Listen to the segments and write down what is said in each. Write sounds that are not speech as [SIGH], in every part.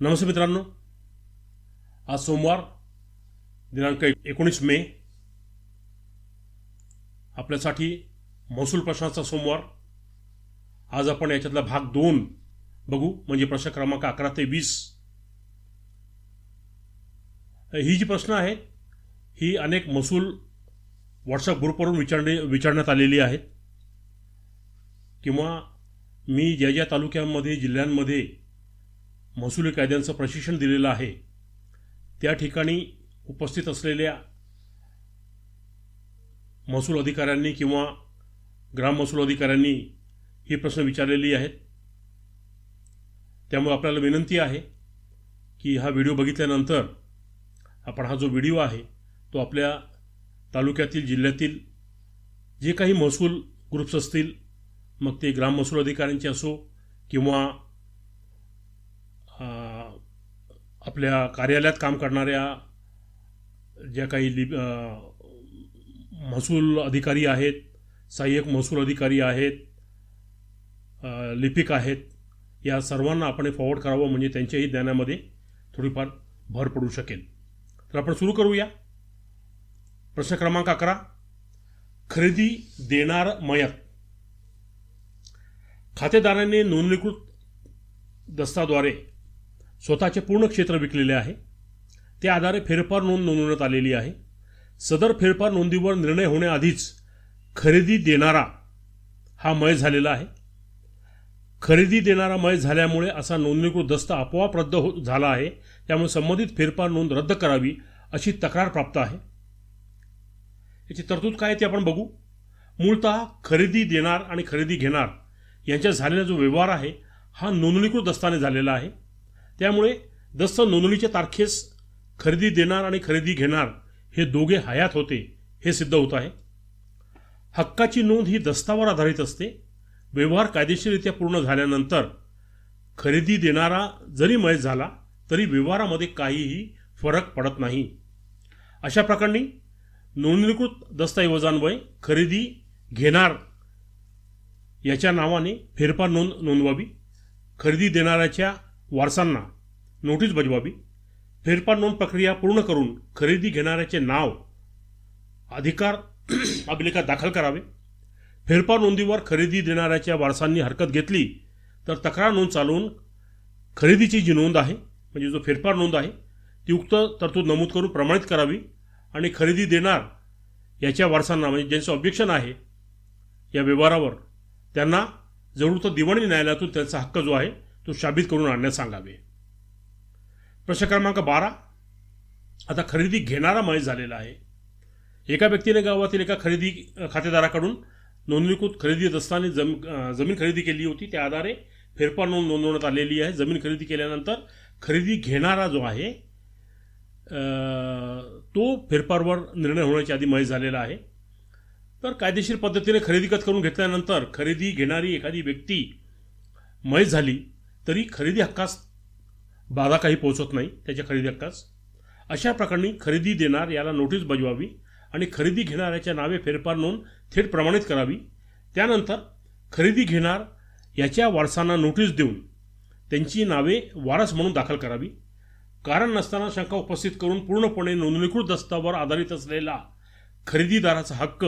नमस्ते मित्रांनो. आज सोमवार दिनांक एकोणीस मे. आपल्यासाठी महसूल प्रश्नाचा सोमवार. आज आपण याच्यातला भाग दोन बघू म्हणजे प्रश्न क्रमांक अकरा ते वीस. ही जी प्रश्न आहेत ही अनेक महसूल व्हॉट्सअप ग्रुपवरून विचारणे विचारण्यात आलेली आहेत. किंवा मी ज्या ज्या तालुक्यांमध्ये जिल्ह्यांमध्ये महसुली कायद्यांचं प्रशिक्षण दिलेलं आहे. त्या ठिकाणी उपस्थित असलेल्या महसूल अधिकाऱ्यांनी किंवा ग्राम महसूल अधिकाऱ्यांनी हे प्रश्न विचारलेली आहेत. त्यामुळे आपल्याला विनंती आहे की हा व्हिडिओ बघितल्यानंतर आपण हा जो व्हिडिओ आहे तो आपल्या तालुक्यातील जिल्ह्यातील जे काही महसूल ग्रुप्स असतील मग ते ग्राम महसूल अधिकाऱ्यांचे असो किंवा आपल्या कार्यालयात काम करणाऱ्या ज्या काही लिप महसूल अधिकारी आहेत सहाय्यक महसूल अधिकारी आहेत लिपिक आहेत या सर्वांना आपण फॉरवर्ड करावं म्हणजे त्यांच्याही ज्ञानामध्ये थोडीफार भर पडू शकेल. तर आपण सुरू करूया. प्रश्न क्रमांक अकरा. खरेदी देणार मयत. खातेदाराने नोंदणीकृत दस्ताद्वारे स्वतःचे पूर्ण क्षेत्र विकलेले आहे. त्या आधारे फेरफार नोंद नोंदवण्यात आलेली आहे. सदर फेरफार नोंदीवर निर्णय होण्याआधीच खरेदी देणारा हा मय झालेला आहे. खरेदी देणारा मय झाल्यामुळे असा नोंदणीकृत दस्त आपोआप रद्द हो झाला आहे. त्यामुळे संबंधित फेरफार नोंद रद्द करावी अशी तक्रार प्राप्त आहे. याची तरतूद काय आहे ते आपण बघू. मूळतः खरेदी देणार आणि खरेदी घेणार यांच्यात झालेला जो व्यवहार आहे हा नोंदणीकृत दस्ताने झालेला आहे. त्यामुळे दस्त नोंदणीच्या तारखेस खरेदी देणार आणि खरेदी घेणार हे दोघे हयात होते हे सिद्ध होत आहे. हक्काची नोंद ही दस्तावर आधारित असते. व्यवहार कायदेशीररित्या पूर्ण झाल्यानंतर खरेदी देणारा जरी मय झाला तरी व्यवहारामध्ये काहीही फरक पडत नाही. अशा प्रकरणी नोंदणीकृत दस्तऐवजांवय खरेदी घेणार याच्या नावाने फेरफार नोंद नोंदवावी. खरेदी देणाऱ्याच्या वारसांना नोटीस बजवावी. फेरफार नोंद प्रक्रिया पूर्ण करून खरेदी घेणाऱ्याचे नाव अधिकार [CLEARS THROAT] अभिलेखात दाखल करावे. फेरफार नोंदीवर खरेदी देणाऱ्याच्या वारसांनी हरकत घेतली तर तक्रार नोंद चालवून खरेदीची जी नोंद आहे म्हणजे जो फेरफार नोंद आहे ती उक्त तरतूद नमूद करून प्रमाणित करावी आणि खरेदी देणार याच्या वारसांना म्हणजे ज्यांचं ऑब्जेक्शन आहे या व्यवहारावर त्यांना जरूर तर दिवाणी न्यायालयातून त्यांचा हक्क जो आहे तो शाबित करून आणण्यास सांगावे. प्रश्न क्रमांक बारा. आता खरेदी घेणारा मय झालेला आहे. एका व्यक्तीने गावातील एका खरेदी खातेदाराकडून नोंदणीकृत खरेदी दस्ताने जम जमीन खरेदी केली होती. त्या आधारे फेरफार नोंद नोंदवण्यात आलेली आहे. जमीन खरेदी केल्यानंतर खरेदी घेणारा जो आहे तो फेरफारवर निर्णय होण्याच्या आधी मय झालेला आहे. तर कायदेशीर पद्धतीने खरेदी खत करून घेतल्यानंतर खरेदी घेणारी एखादी व्यक्ती मय झाली तरी खरेदी हक्कास बाधा काही पोहोचत नाही त्याच्या खरेदी हक्कास. अशा प्रकरणी खरेदी देणार याला नोटीस बजवावी आणि खरेदी घेणाऱ्याच्या नावे फेरफार नोंद थेट प्रमाणित करावी. त्यानंतर खरेदी घेणार याच्या वारसांना नोटीस देऊन त्यांची नावे वारस म्हणून दाखल करावी. कारण नसताना शंका उपस्थित करून पूर्णपणे नोंदणीकृत दस्तावर आधारित असलेला खरेदीदाराचा हक्क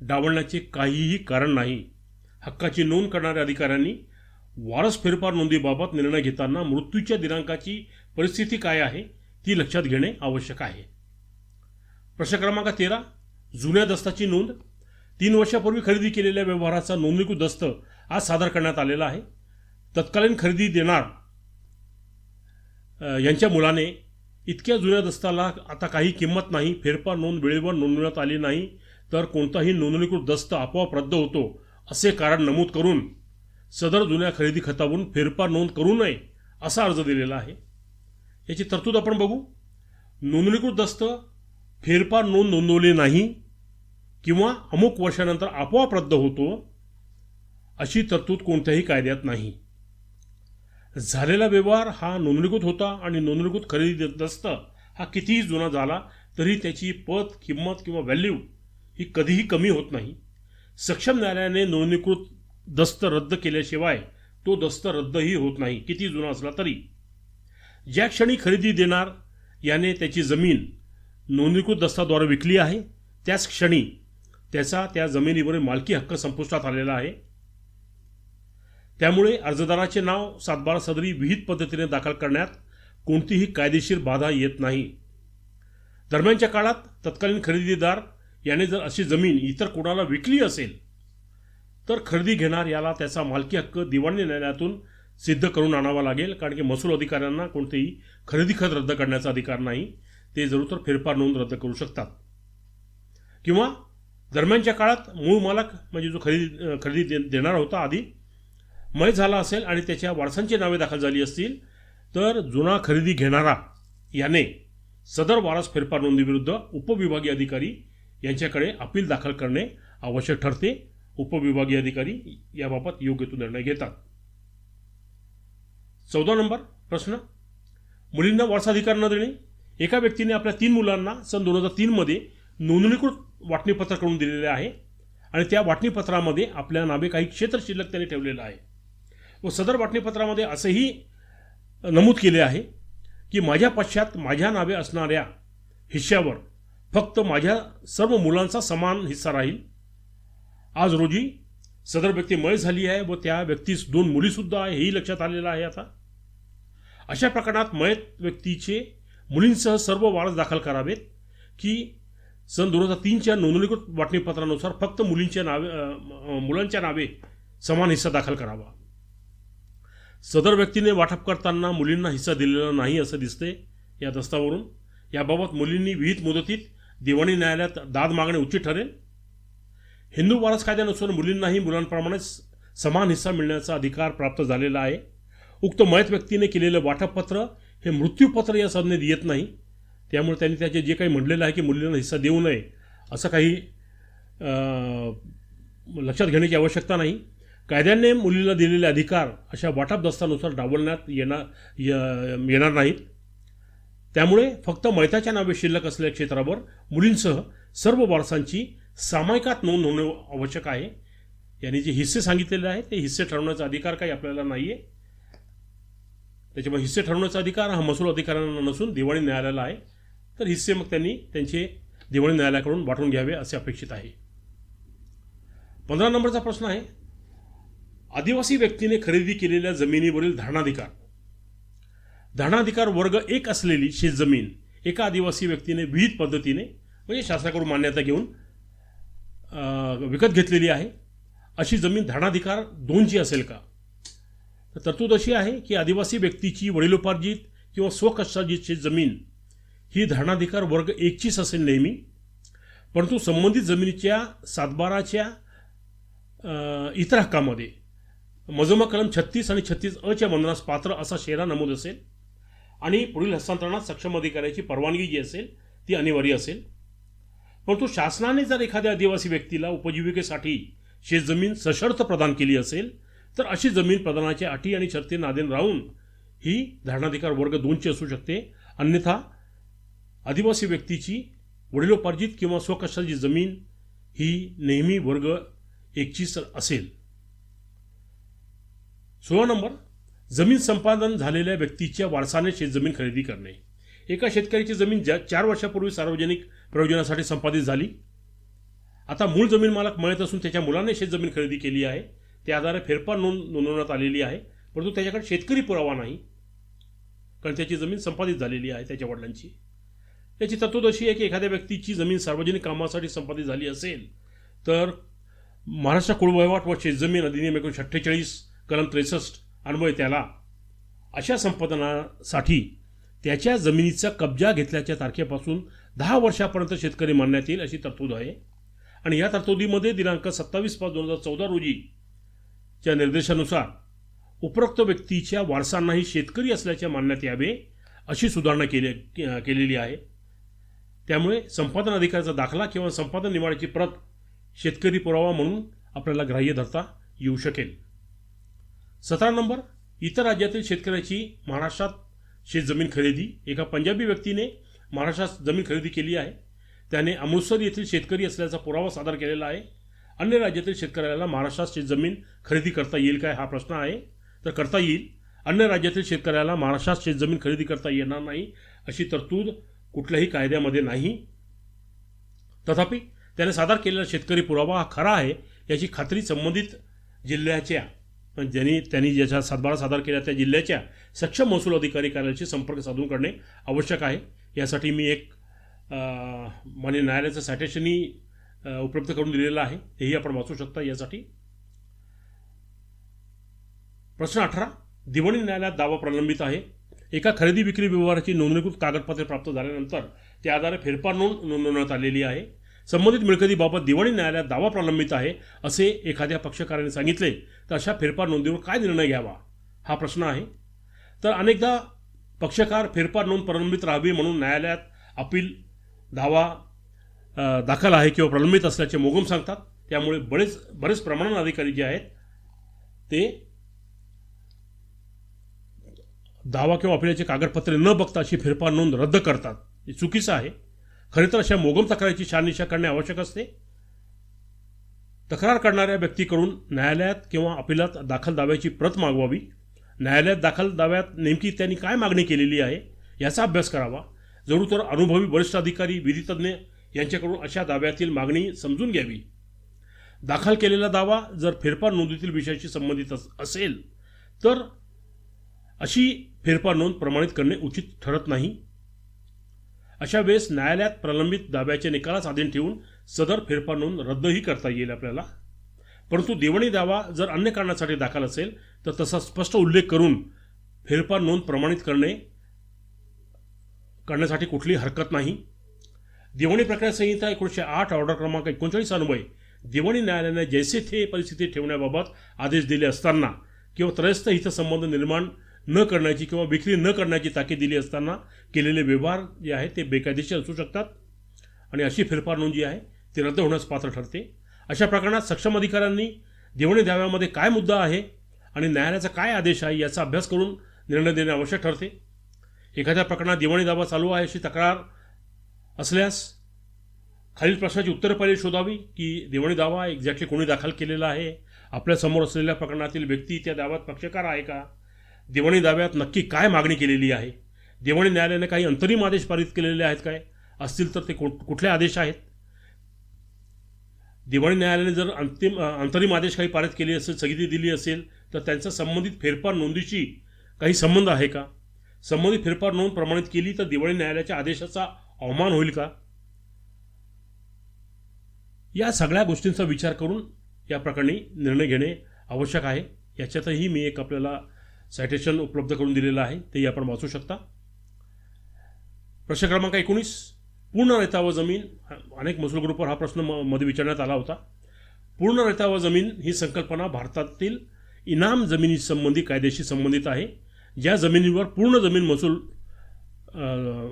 डावलण्याचे काहीही कारण नाही. हक्काची नोंद करणाऱ्या अधिकाऱ्यांनी वारस फेरफार नोंदीबाबत निर्णय घेताना मृत्यूच्या दिनांकाची परिस्थिती काय आहे ती लक्षात घेणे आवश्यक आहे. प्रश्न क्रमांक तेरा जुन्या दस्ताची नोंद. तीन वर्षापूर्वी खरेदी केलेल्या व्यवहाराचा नोंदणीकृत दस्त आज सादर करण्यात आलेला आहे. तत्कालीन खरेदी देणार यांच्या मुलाने इतक्या जुन्या दस्ताला आता काही किंमत नाही फेरफार नोंद वेळेवर नोंदवण्यात आली नाही तर कोणताही नोंदणीकृत दस्त आपोआप रद्द होतो असे कारण नमूद करून सदर जुन्या खरेदी खतावरून फेरफार नोंद करू नये असा अर्ज दिलेला आहे. याची तरतूद आपण बघू. नोंदणीकृत दस्त फेरफार नोंद नोंदवली नाही किंवा अमुक वर्षानंतर आपोआप रद्द होतो अशी तरतूद कोणत्याही कायद्यात नाही. झालेला व्यवहार हा नोंदणीकृत होता आणि नोंदणीकृत खरेदी दस्त हा कितीही जुना झाला तरी त्याची पत किंमत किंवा व्हॅल्यू ही कधीही कमी होत नाही. सक्षम न्यायालयाने नोंदणीकृत दस्त रद्द केल्याशिवाय तो दस्त रद्दही होत नाही. किती जुना असला तरी. ज्या क्षणी खरेदी देणार याने त्याची जमीन नोंदणीकृत दस्ताद्वारे विकली आहे त्याच क्षणी त्याचा त्या जमिनीवरील मालकी हक्क संपुष्टात आलेला आहे. त्यामुळे अर्जदाराचे नाव सातबारा सदरी विहित पद्धतीने दाखल करण्यात कोणतीही कायदेशीर बाधा येत नाही. दरम्यानच्या काळात तत्कालीन खरेदीदार याने जर अशी जमीन इतर कोणाला विकली असेल तर खरेदी घेणार याला त्याचा मालकी हक्क दिवाणी न्यायालयातून सिद्ध करून आणावा लागेल कारण की महसूल अधिकाऱ्यांना कोणतेही खरेदी खत रद्द करण्याचा अधिकार नाही. ते जरूर तर फेरफार नोंद रद्द करू शकतात. किंवा दरम्यानच्या काळात मूळ मालक म्हणजे जो खरेदी खरेदी दे देणारा होता आधी मय झाला असेल आणि त्याच्या वारसांची नावे दाखल झाली असतील तर जुना खरेदी घेणारा याने सदर वारस फेरफार नोंदीविरुद्ध उपविभागीय अधिकारी यांच्याकडे अपील दाखल करणे आवश्यक ठरते. उपविभागीय अधिकारी याबाबत योग्य तो निर्णय घेतात. चौदा नंबर प्रश्न. मुलींना वारसाधिकार न देणे. एका व्यक्तीने आपल्या तीन मुलांना सन दोन हजार तीनमध्ये नोंदणीकृत वाटणीपत्र करून दिलेले आहे आणि त्या वाटणीपत्रामध्ये आपल्या नावे काही क्षेत्र शिल्लक त्याने ठेवलेलं आहे. व सदर वाटणीपत्रामध्ये असेही नमूद केले आहे की माझ्या पश्चात माझ्या नावे असणाऱ्या हिश्श्यावर फक्त माझ्या सर्व मुलांचा समान हिस्सा राहील. आज रोजी सदर व्यक्ती मय झाली आहे व त्या व्यक्तीस दोन मुलीसुद्धा आहे हेही लक्षात आलेलं आहे आता. अशा प्रकरणात मयत व्यक्तीचे मुलींसह सर्व वारस दाखल करावेत की सन दोन हजार तीनच्या नोंदणीकृत वाटणीपत्रानुसार फक्त मुलींच्या नावे मुलांच्या नावे समान हिस्सा दाखल करावा. सदर व्यक्तीने वाटप करताना मुलींना हिस्सा दिलेला नाही असं दिसते या दस्तावरून. याबाबत मुलींनी विहित मुदतीत दिवाणी न्यायालयात दाद मागणे उचित ठरेल. हिंदू वारस कायद्यानुसार मुलींनाही मुलांप्रमाणेच समान हिस्सा मिळण्याचा अधिकार प्राप्त झालेला आहे. उक्त मयत व्यक्तीने केलेलं वाटपपत्र हे मृत्यूपत्र या संज्ञेत येत नाही. त्यामुळे त्यांनी त्याचे जे काही म्हटलेलं आहे की मुलींना हिस्सा देऊ नये असं काही लक्षात घेण्याची आवश्यकता नाही. कायद्याने मुलीला दिलेले अधिकार अशा वाटप दस्तानुसार डावलण्यात येणार य- येणार नाहीत. त्यामुळे फक्त मैताच्या नावे शिल्लक असलेल्या क्षेत्रावर मुलींसह सर्व वारसांची सामायिकात नोंद होणे आवश्यक आहे. यांनी जे हिस्से सांगितलेले आहेत ते हिस्से ठरवण्याचा अधिकार काही आपल्याला नाही आहे त्याच्यामुळे हिस्से ठरवण्याचा अधिकार हा महसूल अधिकाऱ्यांना नसून दिवाणी न्यायालयाला आहे. तर हिस्से मग त्यांनी त्यांचे दिवाणी न्यायालयाकडून वाटून घ्यावे असे अपेक्षित आहे. पंधरा नंबरचा प्रश्न आहे आदिवासी व्यक्तीने खरेदी केलेल्या जमिनीवरील धारणाधिकार. धारणाधिकार वर्ग एक असलेली शेतजमीन एका आदिवासी व्यक्तीने विविध पद्धतीने म्हणजे शासनाकडून मान्यता घेऊन विकत घेतलेली आहे. अशी जमीन धारणाधिकार दोनची असेल का? तर तरतूद अशी आहे की आदिवासी व्यक्तीची वडिलोपार्जित किंवा स्वकष्टार्जित जमीन ही धारणाधिकार वर्ग एकचीच असेल नेहमी. परंतु संबंधित जमिनीच्या सातबाराच्या इतर हक्कामध्ये मजमा कलम छत्तीस आणि छत्तीस अच्या बंधनास पात्र असा शेरा नमूद असेल. आणि पुढील हस्तांतरणात सक्षम अधिकाऱ्याची परवानगी जी असेल ती अनिवार्य असेल. परंतु शासनाने जर एखाद्या आदिवासी व्यक्तीला उपजीविकेसाठी शेतजमीन सशर्त प्रदान केली असेल तर अशी जमीन प्रदानाच्या अटी आणि शर्ती नादेन राहून ही धारणाधिकार वर्ग दोनची असू शकते. अन्यथा आदिवासी व्यक्तीची वडिलोपार्जित किंवा स्वकष्टाची जमीन ही नेहमी वर्ग एकची असेल. सोळा नंबर जमीन संपादन झालेल्या व्यक्तीच्या वारसाने शेतजमीन खरेदी करणे. एका शेतकऱ्याची जमीन ज्या चार वर्षापूर्वी सार्वजनिक प्रयोजनासाठी संपादित झाली. आता मूळ जमीन मालक मयत असून त्याच्या मुलाने शेतजमीन खरेदी केली आहे. त्या आधारे फेरफार नोंद नोंदवण्यात आलेली आहे. परंतु त्याच्याकडे शेतकरी पुरावा नाही. कारण त्याची जमीन संपादित झालेली आहे त्याच्या वडिलांची. त्याची तरतूद अशी आहे की एखाद्या व्यक्तीची जमीन सार्वजनिक कामासाठी संपादित झाली असेल तर महाराष्ट्र कुळवहिवाट व शेतजमीन अधिनियम एकोणीशे अठ्ठेचाळीस कलम त्रेसष्ट अन्वय त्याला. अशा संपादनासाठी त्याच्या जमिनीचा कब्जा घेतल्याच्या तारखेपासून दहा वर्षापर्यंत शेतकरी मानण्यात येईल अशी तरतूद आहे. आणि या तरतुदीमध्ये दिनांक सत्तावीस पाच दोन हजार चौदा रोजीच्या निर्देशानुसार उपरोक्त व्यक्तीच्या वारसांनाही शेतकरी असल्याचे मानण्यात यावे अशी सुधारणा केली केलेली आहे. त्यामुळे संपादन अधिकाराचा दाखला किंवा संपादन निवाड्याची प्रत शेतकरी पुरावा म्हणून आपल्याला ग्राह्य धरता येऊ शकेल. सतरा नंबर इतर राज्यातील शेतकऱ्याची महाराष्ट्रात शेतजमीन खरेदी. एका पंजाबी व्यक्तीने महाराष्ट्रात जमीन खरेदी केली आहे. त्याने अमृतसर येथील शेतकरी असल्याचा पुरावा सादर केलेला आहे. अन्य राज्यातील शेतकऱ्याला महाराष्ट्रात शेतजमीन खरेदी करता येईल काय हा प्रश्न आहे. तर करता येईल. अन्य राज्यातील शेतकऱ्याला महाराष्ट्रात शेतजमीन खरेदी करता येणार नाही अशी तरतूद कुठल्याही कायद्यामध्ये नाही. तथापि त्याने सादर केलेला शेतकरी पुरावा हा खरा आहे याची खात्री संबंधित जिल्ह्याच्या ज्यांनी त्यांनी ज्याच्या सातबारा सादर केला त्या जिल्ह्याच्या सक्षम महसूल अधिकारी कार्यालयाशी संपर्क साधून करणे आवश्यक आहे. यासाठी मी एक अ, मान्य न्यायालयाचं सायटेशनही उपलब्ध करून दिलेलं आहे. हेही आपण वाचू शकता. यासाठी प्रश्न अठरा. दिवाणी न्यायालयात दावा प्रलंबित आहे. एका खरेदी विक्री व्यवहाराची नोंदणीकृत कागदपत्रे प्राप्त झाल्यानंतर त्या आधारे फेरफार नोंद नोंदवण्यात आलेली आहे. संबंधित मिळकतीबाबत दिवाणी न्यायालयात दावा प्रलंबित आहे असे एखाद्या पक्षकाराने सांगितले तर अशा फेरफार नोंदीवर काय निर्णय घ्यावा? हा प्रश्न आहे. तर अनेकदा पक्षकार फेरफार नोंद प्रलंबित राहावी म्हणून न्यायालयात अपील दावा दाखल आहे किंवा प्रलंबित असल्याचे मोगम सांगतात. त्यामुळे बरेच बरेच प्रमाणात अधिकारी जे आहेत ते दावा किंवा अपिलाचे कागदपत्रे न बघता अशी फेरफार नोंद रद्द करतात. हे चुकीचं आहे. खरे तर अशा मोगम तक्रारीची शहानिशा करणे आवश्यक असते. तक्रार करणाऱ्या व्यक्तीकडून न्यायालयात किंवा अपीलात दाखल दाव्याची प्रत मागवावी. न्यायालयात दाखल दाव्यात नेमकी त्यांनी काय मागणी केलेली आहे याचा अभ्यास करावा. जरूर तर अनुभवी वरिष्ठ अधिकारी विधितज्ञ यांच्याकडून अशा दाव्यातील मागणी समजून घ्यावी. दाखल केलेला दावा जर फेरफार नोंदीतील विषयाशी संबंधित असेल तर अशी फेरफार नोंद प्रमाणित करणे उचित ठरत नाही. अशा वेळेस न्यायालयात प्रलंबित दाव्याचे निकालास अधीन ठेवून सदर फेरफार नोंद रद्दही करता येईल आपल्याला. परंतु देवणी दावा जर अन्य कारणासाठी दाखल असेल तर तसा स्पष्ट उल्लेख करून फेरफार नोंद प्रमाणित करणे करण्यासाठी कुठलीही हरकत नाही. दिवाणी प्रक्रिया संहिता एकोणीसशे आठ ऑर्डर क्रमांक एकोणचाळीस अन्वये दिवाणी न्यायालयाने जैसे थे परिस्थिती ठेवण्याबाबत आदेश दिले असताना किंवा त्रयस्थ हितसंबंध निर्माण न करण्याची किंवा विक्री न करण्याची ताकीद दिली असताना केलेले व्यवहार जे आहेत ते बेकायदेशीर असू शकतात. आणि अशी फेरफार नोंद जी आहे ती रद्द होण्यास पात्र ठरते. अशा प्रकरणात सक्षम अधिकाऱ्यांनी देवणी दाव्यामध्ये काय मुद्दा आहे आणि न्यायालयाचा काय आदेश आहे याचा अभ्यास करून निर्णय देणे आवश्यक ठरते. एखाद्या प्रकरणात दिवाणी दावा चालू आहे अशी तक्रार असल्यास खालील प्रश्नाची उत्तरं पहिले शोधावी की दिवाणी दावा एक्झॅक्टली कोणी दाखल केलेला आहे? आपल्यासमोर असलेल्या प्रकरणातील व्यक्ती त्या दावात पक्षकार आहे का? दिवाणी दाव्यात नक्की काय मागणी केलेली आहे? दिवाणी न्यायालयाने काही अंतरिम आदेश पारित केलेले आहेत काय? असतील तर ते कु- कुठले आदेश आहेत? दिवाणी न्यायालयाने जर अंतिम अंतरिम आदेश काही पारित केले असेल स्थगिती दिली असेल तर त्यांचा संबंधित फेरफार नोंदीशी काही संबंध आहे का? संबंधित फेरफार नोंद प्रमाणित केली तर दिवाणी न्यायालयाच्या आदेशाचा अवमान होईल का? या सगळ्या गोष्टींचा विचार करून या प्रकरणी निर्णय घेणे आवश्यक आहे. याच्यातही मी एक आपल्याला सायटेशन उपलब्ध करून दिलेलं आहे. तेही आपण वाचू शकता. प्रश्न क्रमांक एकोणीस. पूर्ण रेतावर जमीन अनेक मसूल ग्रुपवर हा प्रश्न म- मध्ये विचारण्यात आला होता. पूर्ण रेतावर जमीन ही संकल्पना भारतातील इनाम जमिनी संबंधी कायद्याशी संबंधित आहे. ज्या जमिनीवर पूर्ण जमीन महसूल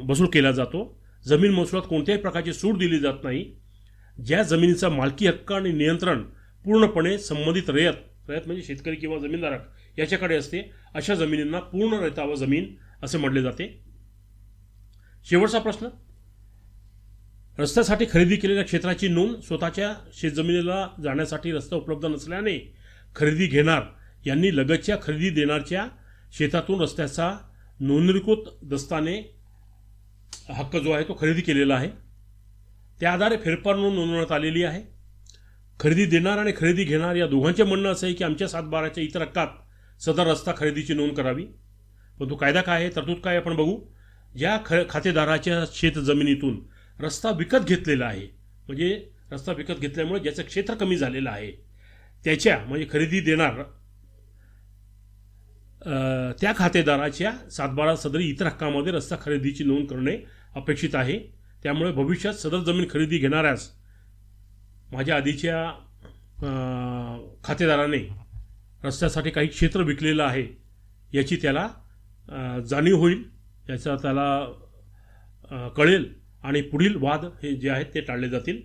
वसूल केला जातो जमीन महसुलात कोणत्याही प्रकारची सूट दिली जात नाही. ज्या जमिनीचा मालकी हक्क आणि नियंत्रण पूर्णपणे संबंधित रयत रयत म्हणजे शेतकरी किंवा जमीनधारक याच्याकडे असते. अशा जमिनींना पूर्ण रेतावर जमीन असे म्हटले जाते. शेवटचा प्रश्न. रस्त्यासाठी खरेदी केलेल्या क्षेत्राची नोंद स्वतःच्या शेतजमिनीला जाण्यासाठी रस्ता उपलब्ध नसल्याने खरेदी घेणार यांनी लगतच्या खरेदी देणारच्या शेतातून रस्त्याचा नोंदणीकृत दस्ताने हक्क जो आहे तो खरेदी केलेला आहे. त्या आधारे फेरफार नोंद नोंदवण्यात आलेली आहे. खरेदी देणार आणि खरेदी घेणार या दोघांचे म्हणणं असं आहे की आमच्या सातबाराच्या इतर हक्कात सदर रस्ता खरेदीची नोंद करावी. पण तो कायदा काय आहे तरतूद काय आपण बघू. ज्या ख खातेदाराच्या शेत जमिनीतून रस्ता विकत घेतलेला आहे. म्हणजे रस्ता विकत घेतल्यामुळे ज्याचं क्षेत्र कमी झालेलं आहे त्याच्या म्हणजे खरेदी देणार त्या खातेदाराच्या सातबारा सदरी इतर हक्कामध्ये रस्ता खरेदीची नोंद करणे अपेक्षित आहे. त्यामुळे भविष्यात सदर जमीन खरेदी घेणाऱ्यास माझ्या आधीच्या खातेदाराने रस्त्यासाठी काही क्षेत्र विकलेलं आहे याची त्याला जाणीव होईल याचा त्याला कळेल आणि पुढील वाद हे जे आहेत ते टाळले जातील.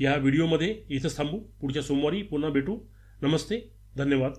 या व्हिडिओमध्ये इथंच थांबू. पुढच्या सोमवारी पुन्हा भेटू. नमस्ते. धन्यवाद.